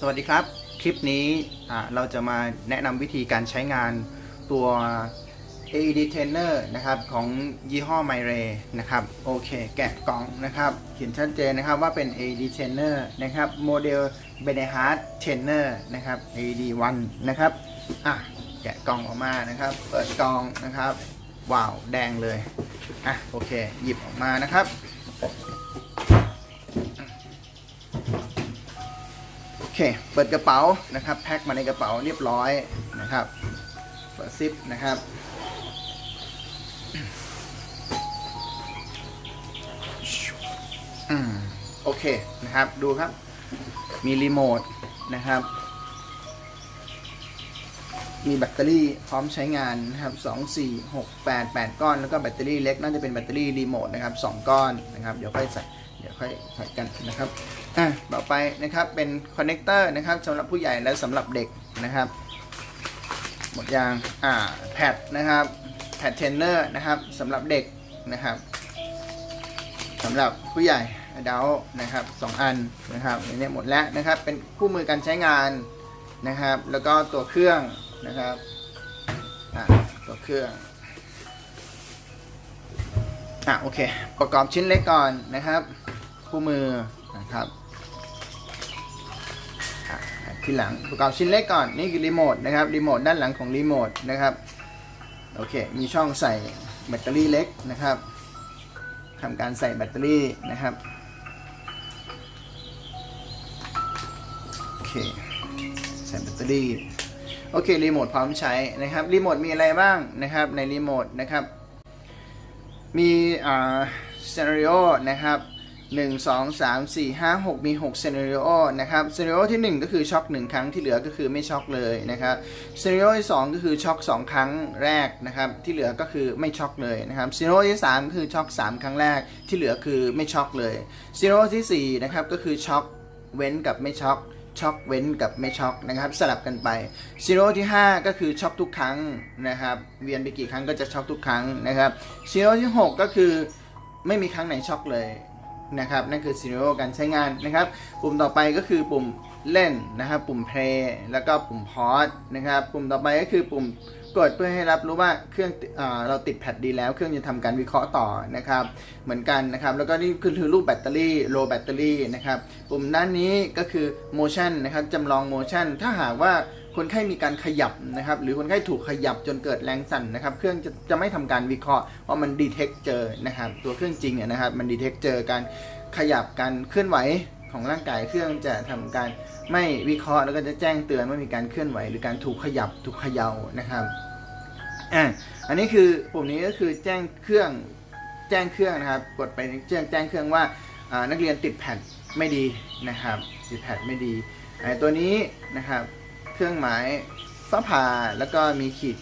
สวัสดีครับ คลิปนี้เราจะมาแนะนำวิธีการใช้งานตัว AED Trainer นะครับของยี่ห้อ m y r a y นะครับโอเค แกะกล่องนะครับ เขียนชัดเจนนะครับว่าเป็น AED Trainer นะครับโมเดล b e n e h a r t Trainer นะครับ AED 1นะครับอะแกะกล่องออกมานะครับ เปิดกล่องนะครับว้าวแดงเลยอะโอเค หยิบออกมานะครับ โอ เค เปิดกระเป๋านะครับ แพ็คมาในกระเป๋าเรียบร้อยนะครับ เปิดซิปนะครับอืมโอเคนะครับ ดูครับ มีรีโมทนะครับ มีแบตเตอรี่พร้อมใช้งานนะครับ 2 4 6 8 8 ก้อน แล้วก็แบตเตอรี่เล็กน่าจะเป็นแบตเตอรี่รีโมทนะครับ 2 ก้อนนะครับ เดี๋ยวค่อยใส่ เดี๋ยวค่อยใส่กันนะครับอะต่อไปนะครับเป็นคอนเนคเตอร์นะครับสำหรับผู้ใหญ่และสำหรับเด็กนะครับหมดยางอ่าแพดนะครับแพดเทนเนอร์นะครับสำหรับเด็กนะครับสำหรับผู้ใหญ่ดาวนะครับสองอันนะครับอันนี้หมดแล้วนะครับเป็นคู่มือการใช้งานนะครับ แล้วก็ตัวเครื่องนะครับอ่าตัวเครื่องอะโอเค ประกอบชิ้นเล็กก่อนนะครับ คู่มือนะครับที่หลังประกอบชิ้นเล็กก่อนนี่คือรีโมทนะครับรีโมทด้านหลังของรีโมทนะครับโอเคมีช่องใส่แบตเตอรี่เล็กนะครับทำการใส่แบตเตอรี่นะครับโอเคใส่แบตเตอรี่โอเครีโมทพร้อมใช้นะครับรีโมทมีอะไรบ้างนะครับในรีโมทนะครับมีอ่าซีนารีโอนะครับ 1 2 3 4 5 6 มี6ซีนารีโอนะครับซีนารีโอที่ 1 ก็คือช็อค1ครั้งที่เหลือก็คือไม่ช็อคเลยนะครับซีนารีโอที่ 2 ก็คือช็อค2ครั้งแรกนะครับที่เหลือก็คือไม่ช็อคเลยนะครับซีนารีโอที่3ก็คือช็อค3ครั้งแรกที่เหลือคือไม่ช็อคเลยซีนารีโอที่4นะครับก็คือช็อคเว้นกับไม่ช็อคช็อคเว้นกับไม่ช็อคนะครับสลับกันไปซีโร่ที่ 5 ก็คือช็อคทุกครั้งนะครับเวียนไปกี่ครั้งก็จะช็อคทุกครั้งนะครับซีโร่ที่ 6 ก็คือไม่มีครั้งไหนช็อคเลย นะครับนั่นคือซีโร่การใช้งานนะครับ ปุ่มต่อไปก็คือปุ่มเล่นนะครับ ปุ่ม play แล้วก็ปุ่ม pause นะครับ ปุ่มต่อไปก็คือปุ่มกดเพื่อให้รับรู้ว่าเครื่องเอเราติดแพดดีแล้ว เครื่องจะทำการวิเคราะห์ต่อนะครับ เหมือนกันนะครับ แล้วก็นี่คือรูปแบตเตอรี่ low แบตเตอรี่นะครับ ปุ่มด้านนี้ก็คือ motion นะครับจำลอง motion ถ้าหากว่า คนไข้มีการขยับนะครับ หรือคนไข้ถูกขยับจนเกิดแรงสั่นนะครับ เครื่องจะจะไม่ทำการวิเคราะห์ว่ามัน detect เจอนะครับ ตัวเครื่องจริงนะครับ มัน detect เจอการขยับการเคลื่อนไหวของร่างกายเครื่องจะทำการไม่วิเคราะห์แล้วก็จะแจ้งเตือนว่ามีการเคลื่อนไหว หรือการถูกขยับถูกเขย่านะครับอะอันนี้คือปุ่มนี้ก็คือแจ้งเครื่องแจ้งเครื่องนะครับ กดไปแจ้งแจ้งเครื่องว่านักเรียนติดแพดไม่ดีนะครับติดแพดไม่ดีตัวนี้นะครับ เครื่องหมายฟ้าผ่าแล้วก็มีขีด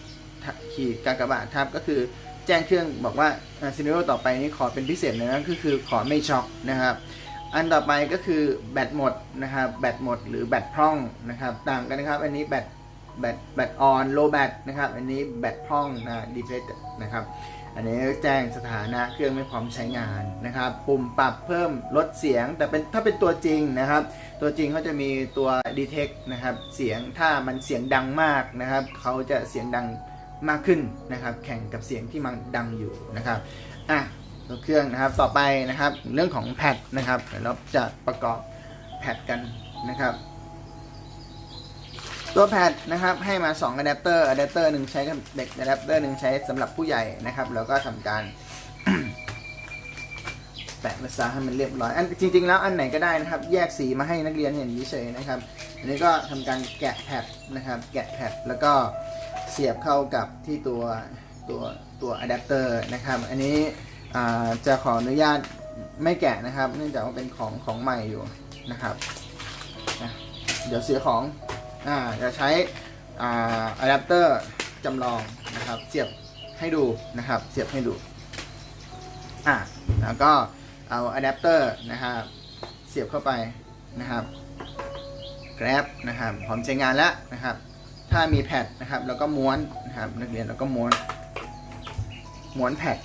ขีดกากบาททับก็คือแจ้งเครื่องบอกว่าซีนิโอต่อไปนี้ขอเป็นพิเศษเลยนะก็คือขอไม่ช็อคนะครับ อันต่อไปก็คือแบตหมดนะครับแบตหมดหรือแบตพร่องนะครับต่างกันนะครับ อันนี้แบตแบตแบตออนโลแบตนะครับ อันนี้แบตพร่องนะดีเพลตนะครับ อันนี้แจ้งสถานะเครื่องไม่พร้อมใช้งานนะครับ ปุ่มปรับเพิ่มลดเสียง แต่เป็นถ้าเป็นตัวจริงนะครับ ตัวจริงเขาจะมีตัว detect นะครับ เสียงถ้ามันเสียงดังมากนะครับเขาจะเสียงดังมากขึ้นนะครับ แข่งกับเสียงที่มันดังอยู่นะครับอะตัวเครื่องนะครับต่อไปนะครับ เรื่องของแพดนะครับเดี๋ยวเราจะประกอบแพดกันนะครับ ตัวแพดนะครับให้มา2อะแดปเตอร์อะแดปเตอร์หนึ่งใช้กับเด็กอะแดปเตอร์หนึ่งใช้สำหรับผู้ใหญ่นะครับแล้วก็ทำการ แปะมาซะให้มันเรียบร้อยอันจริง ๆ แล้วอันไหนก็ได้นะครับ แยกสีมาให้นักเรียนเห็นเฉยๆนะครับ อันนี้ก็ทำการแกะแพดนะครับ แกะแพดแล้วก็เสียบเข้ากับที่ตัวตัวตัวอะแดปเตอร์นะครับ อันนี้จะขออนุญาตไม่แกะนะครับ เนื่องจากว่าเป็นของของใหม่อยู่นะครับ เดี๋ยวเสียของ อ่าจะใช้อ่าอะแดปเตอร์จำลองนะครับเสียบให้ดูนะครับเสียบให้ดูอ่าแล้วก็เอาอะแดปเตอร์นะครับเสียบเข้าไปนะครับ grab นะครับพร้อมใช้งานแล้วนะครับ ถ้ามีแพดนะครับแล้วก็ม้วนนะครับนักเรียนแล้วก็ม้วนม้วนแพด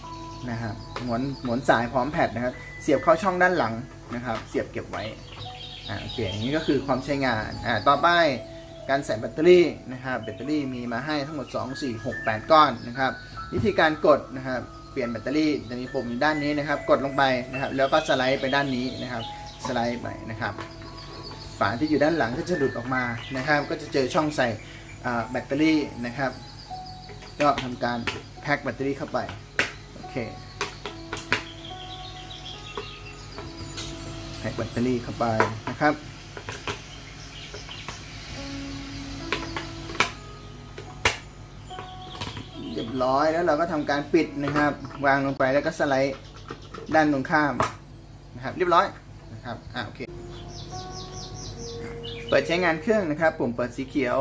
นะครับม้วนม้วนสายพร้อมแพดนะครับ เสียบเข้าช่องด้านหลังนะครับ เสียบเก็บไว้อ่าโอเคอย่างนี้ก็คือความใช้งานอ่าต่อไป การใส่แบตเตอรี่นะครับแบตเตอรี่มีมาให้ทั้งหมด 2 4 6 8 ก้อนนะครับวิธีการกดนะครับเปลี่ยนแบตเตอรี่จะมีปุ่มอยู่ด้านนี้นะครับ กดลงไปนะครับ แล้วก็สไลด์ไปด้านนี้นะครับสไลด์ไปนะครับฝาที่อยู่ด้านหลังก็จะหลุดออกมานะครับ ก็จะเจอช่องใส่แบตเตอรี่นะครับ ก็ทำการแพ็คแบตเตอรี่เข้าไปโอเคแพ็คแบตเตอรี่เข้าไปนะครับ ร้อยแล้วเราก็ทำการปิดนะครับ วางลงไปแล้วก็สไลด์ด้านตรงข้ามนะครับเรียบร้อยนะครับอ่าโอเคเปิดใช้งานเครื่องนะครับปุ่มเปิดสีเขียว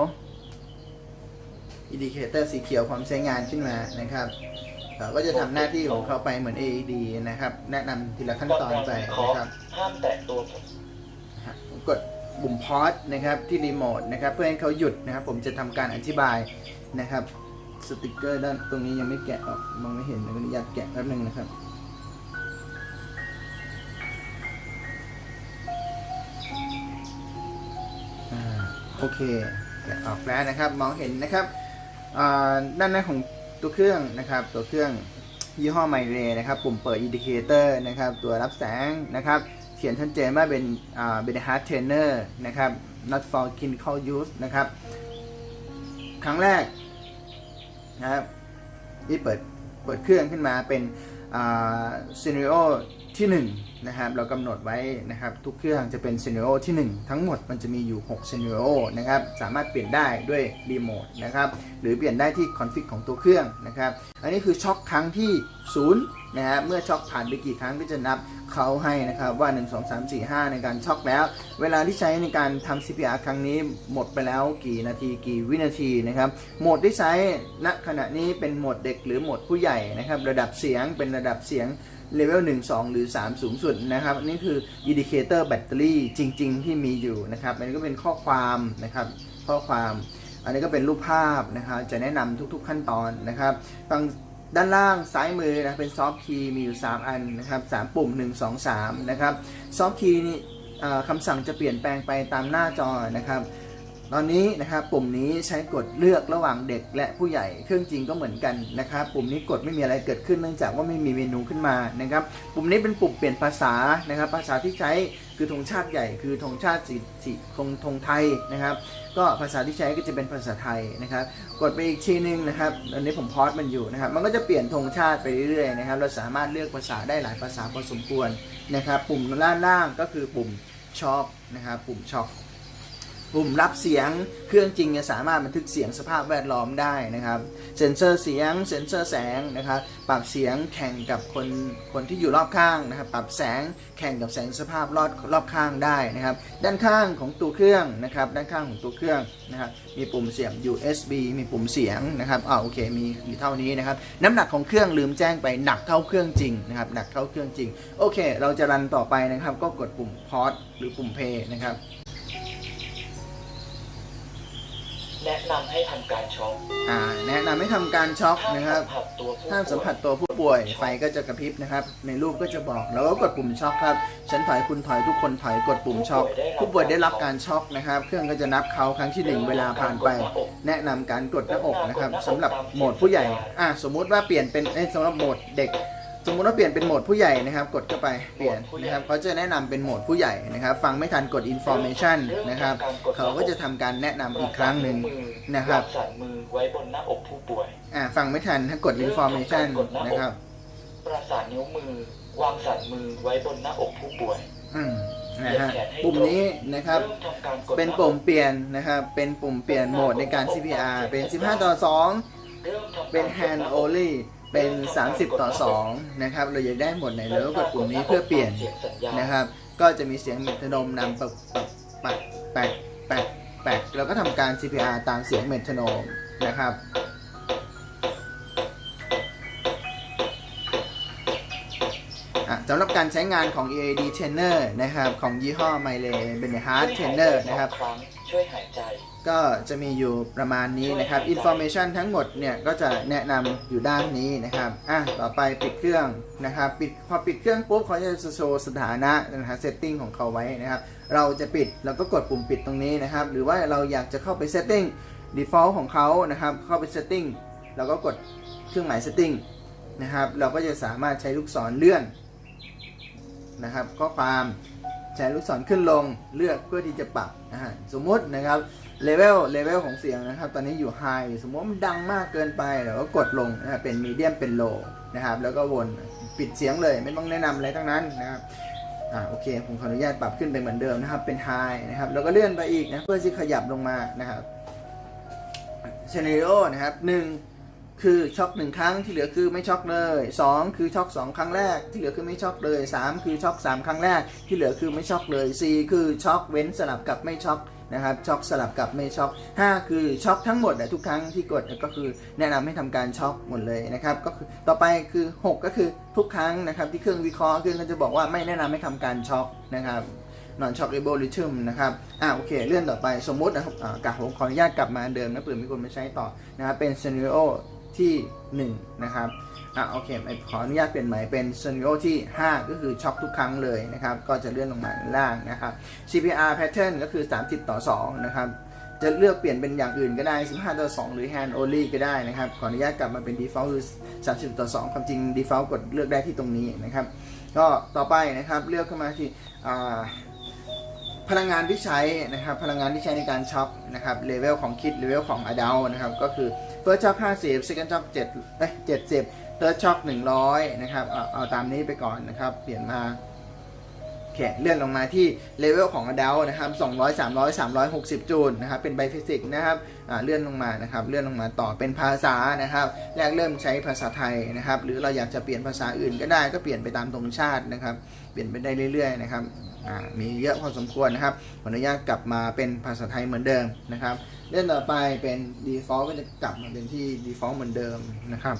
อินดิเคเตอร์สีเขียวความใช้งานขึ้นมานะครับเราก็จะทำหน้าที่ของเขาไปเหมือน AED นะครับ แนะนำทีละขั้นตอนไปนะครับห้ามแตะตัวผมกดปุ่มพอสนะครับที่รีโมทนะครับ เพื่อให้เขาหยุดนะครับ ผมจะทำการอธิบายนะครับ สติกเกอร์ด้านตรงนี้ยังไม่แกะออกมองไม่เห็นเลยอนุญาตแกะแป๊บนึงนะครับอโอเคแกะออกแล้วนะครับ มองเห็นนะครับด้านหน้าของตัวเครื่องนะครับ ตัวเครื่องยี่ห้อไมเรนะครับ ปุ่มเปิดอินดิเคเตอร์นะครับ ตัวรับแสงนะครับ เขียนชัดเจนว่าเป็นอ่าเป็น hard trainer นะครับ not for clinical use นะครับ ครั้งแรก นะครับที่เปิดเปิดเครื่องขึ้นมาเป็นซีเน r โอ ที่ 1 นะครับ เรากำหนดไว้นะครับ ทุกเครื่องจะเป็นซีเนโอที่ 1 ทั้งหมดมันจะมีอยู่6ซีเนโอนะครับ สามารถเปลี่ยนได้ด้วยรีโมทนะครับ หรือเปลี่ยนได้ที่คอนฟิกของตัวเครื่องนะครับ อันนี้คือช็อคครั้งที่0นะฮะเมื่อช็อคผ่านไปกี่ครั้งก็จะนับเขาให้นะครับว่า 1 2 3 4 5 ในการช็อคแล้ว เวลาที่ใช้ในการทำ CPR ครั้งนี้หมดไปแล้วกี่นาทีกี่วินาทีนะครับโหมดที่ใช้ณขณะนี้เป็นโหมดเด็กหรือโหมดผู้ใหญ่นะครับ ระดับเสียงเป็นระดับเสียง เลเวล1 2 หรือ 3 สูงสุดนะครับ อันนี้คืออินดิเคเตอร์แบตเตอรี่จริง ๆ ที่มีอยู่นะครับ อันนี้ก็เป็นข้อความนะครับ ข้อความ อันนี้ก็เป็นรูปภาพนะครับ จะแนะนำทุกๆขั้นตอนนะครับตรงด้านล่างซ้ายมือนะเป็นซอฟต์คีย์มีอยู่ 3 อันนะครับ3ปุ่ม 1 2 3 นะครับซอฟต์คีย์นี่คำสั่งจะเปลี่ยนแปลงไปตามหน้าจอนะครับ ตอนนี้นะครับปุ่มนี้ใช้กดเลือกระหว่างเด็กและผู้ใหญ่เครื่องจริงก็เหมือนกันนะครับปุ่มนี้กดไม่มีอะไรเกิดขึ้นเนื่องจากว่าไม่มีเมนูขึ้นมานะครับปุ่มนี้เป็นปุ่มเปลี่ยนภาษานะครับ ภาษาที่ใช้คือธงชาติใหญ่คือธงชาติสีสีธงธงไทยนะครับ ก็ภาษาที่ใช้ก็จะเป็นภาษาไทยนะครับ กดไปอีกทีนึงนะครับอันนี้ผมพอสมันอยู่นะครับ มันก็จะเปลี่ยนธงชาติไปเรื่อยๆนะครับ เราสามารถเลือกภาษาได้หลายภาษาพอสมควรนะครับ ปุ่มล่างๆก็คือปุ่มช็อคนะครับ ปุ่มช็อค ปุ่มรับเสียงเครื่องจริงจะสามารถบันทึกเสียงสภาพแวดล้อมได้นะครับ เซ็นเซอร์เสียง เซ็นเซอร์แสงนะครับ ปรับเสียงแข่งกับคนคนที่อยู่รอบข้างนะครับ ปรับแสงแข่งกับแสงสภาพรอบรอบข้างได้นะครับ ด้านข้างของตัวเครื่องนะครับ ด้านข้างของตัวเครื่องนะครับ มีปุ่มเสียบ USB มีปุ่มเสียงนะครับอ่าโอเค มีอยู่เท่านี้นะครับ น้ำหนักของเครื่องลืมแจ้งไปหนักเท่าเครื่องจริงนะครับ หนักเท่าเครื่องจริง โอเค เราจะรันต่อไปนะครับ ก็กดปุ่มพอ s หรือปุ่มเพย์นะครับ แนะนำให้ทำการช็อคอ่า แนะนำให้ทำการช็อคห้ามนะครับสัมผัสตัวผู้ห้ามสัมผัสตัวผู้ป่วย ไฟก็จะกระพริบนะครับ ในรูปก็จะบอกแล้วก็กดปุ่มช็อคครับ ฉันถอยคุณถอยทุกคนถอยกดปุ่มช็อคผู้ป่วยได้รับการช็อคนะครับ เครื่องก็จะนับเขาครั้งที่หนึ่งเวลาผ่านไป แนะนำการกดหน้าอกนะครับสำหรับโหมดผู้ใหญ่ อะสมมุติว่าเปลี่ยนเป็นเอ้ยสำหรับโหมดเด็ก สมมุติว่าเปลี่ยนเป็นโหมดผู้ใหญ่นะครับ กดเข้าไปเปลี่ยนนะครับเขาจะแนะนำเป็นโหมดผู้ใหญ่นะครับ ฟังไม่ทันกด information นะครับ เขาก็จะทำการแนะนำอีกครั้งหนึ่งนะครับวางสันมือไว้บนหน้าอกผู้ป่วยอ่าฟังไม่ทันถ้ากด information นะครับ ประสานนิ้วมือวางสันมือไว้บนหน้าอกผู้ป่วย อืมนะฮะปุ่มนี้นะครับเป็นปุ่มเปลี่ยนนะครับเป็นปุ่มเปลี่ยนโหมดในการ CPR เป็น 15 ต่อ 2 เป็น hand only เป็น 30 ต่อ 2 นะครับ เราอยากได้หมดไหนเราก็กดปุ่มนี้เพื่อเปลี่ยนนะครับ ก็จะมีเสียงเมทโนมนำปักปักปักปักปักปักแล้วก็ทำการ CPR ตามเสียงเมทโนมนะครับสำหรับการใช้งานของ EAD Trainer นะครับ ของยี่ห้อ m y l e เป็น Hard Trainer นะครับช่วยหายใจ ก็จะมีอยู่ประมาณนี้นะครับ information ทั้งหมดเนี่ยก็จะแนะนำอยู่ด้านนี้นะครับอะต่อไปปิดเครื่องนะครับปิดพอปิดเครื่องปุ๊บเขาจะโชว์สถานะนะฮะ setting ของเขาไว้นะครับเราจะปิดเราก็กดปุ่มปิดตรงนี้นะครับ หรือว่าเราอยากจะเข้าไป setting default ของเขานะครับ เข้าไป setting เราก็กดเครื่องหมาย setting นะครับ เราก็จะสามารถใช้ลูกศรเลื่อนนะครับข้อความใช้ลูกศรขึ้นลงเลือกเพื่อที่จะปรับนะฮะสมมุตินะครับ เลเวลเลเวลของเสียงนะครับ ตอนนี้อยู่ high สมมติว่ามันดังมากเกินไปเราก็กดลงนะครับเป็น medium เป็น low นะครับ แล้วก็วนปิดเสียงเลยไม่ต้องแนะนำอะไรทั้งนั้นนะครับอ่าโอเค ผมขออนุญาตปรับขึ้นไปเหมือนเดิมนะครับ เป็น high นะครับ แล้วก็เลื่อนไปอีกนะเพื่อที่ขยับลงมานะครับเชน a โอนะครับหนึ่งคือช็อกหนึ่งครั้งที่เหลือคือไม่ช็อกเลยสองคือช็อกสองครั้งแรกที่เหลือคือไม่ช็อกเลยสามคือช็อกสามครั้งแรกที่เหลือคือไม่ช็อกเลยสี่คือช็อกเว้นสลับกับไม่ช็อก นะครับช็อกสลับกับไม่ช็อกห้าคือช็อกทั้งหมดอะทุกครั้งที่กดก็คือแนะนำให้ทำการช็อกหมดเลยนะครับก็คือต่อไปคือหกก็คือทุกครั้งนะครับที่เครื่องวิเคราะห์เครื่องก็จะบอกว่าไม่แนะนำให้ทำการช็อกนะครับ non shockable rhythm นะครับอ่าโอเคเลื่อนต่อไปสมมตินะครับอ่ากะผมขออนุญาตกลับมาเดิมนะเผื่อมีคนไมาใช้ต่อนะครับเป็น scenario ที่1นะครับ อ่าโอเคขออนุญาตเปลี่ยนใหม่เป็น scenario ที่ 5 ก็คือช็อกทุกครั้งเลยนะครับ ก็จะเลื่อนลงมาด้านล่างนะครับ CPR pattern ก็คือ 30 ต่อ 2 นะครับ จะเลือกเปลี่ยนเป็นอย่างอื่นก็ได้ 15 ต่อ 2 หรือ hand only ก็ได้นะครับ ขออนุญาตกลับมาเป็น default คือ 30 ต่อ 2 ความจริง default กดเลือกได้ที่ตรงนี้นะครับ ก็ต่อไปนะครับเลือกเข้ามาที่พลังงานที่ใช้นะครับพลังงานที่ใช้ในการช็อปนะครับเลเวลของคิดเลเวลของอดัลนะครับก็คือ first shock 50 second shock 7เอ้ย70 third shock 100นะครับเอาเอาตามนี้ไปก่อนนะครับ เปลี่ยนมาโอเคเลื่อนลงมาที่เลเวลของอดัลนะครับ200 300 360 จูลนะครับ เป็นไบฟิสิกนะครับอ่าเลื่อนลงมานะครับ เลื่อนลงมาต่อเป็นภาษานะครับ แรกเริ่มใช้ภาษาไทยนะครับ หรือเราอยากจะเปลี่ยนภาษาอื่นก็ได้ก็เปลี่ยนไปตามธงชาตินะครับ เปลี่ยนไปได้เรื่อยๆนะครับ มีเยอะพอสมควรนะครับขออนุญาตกลับมาเป็นภาษาไทยเหมือนเดิมนะครับเล่นต่อไปเป็น default ก็จะกลับมาเป็นที่ default เหมือนเดิมนะครับ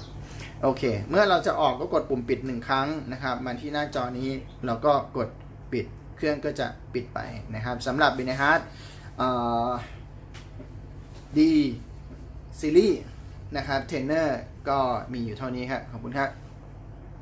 โอเค เมื่อเราจะออกก็กดปุ่มปิดหนึ่งครั้งนะครับมาที่หน้าจอนี้เราก็กดปิดเครื่องก็จะปิดไปนะครับสำหรับ b e n e h a r t ดีซีรีส์นะครับเทรนเนอร์ก็มีอยู่เท่านี้ครับขอบคุณครับ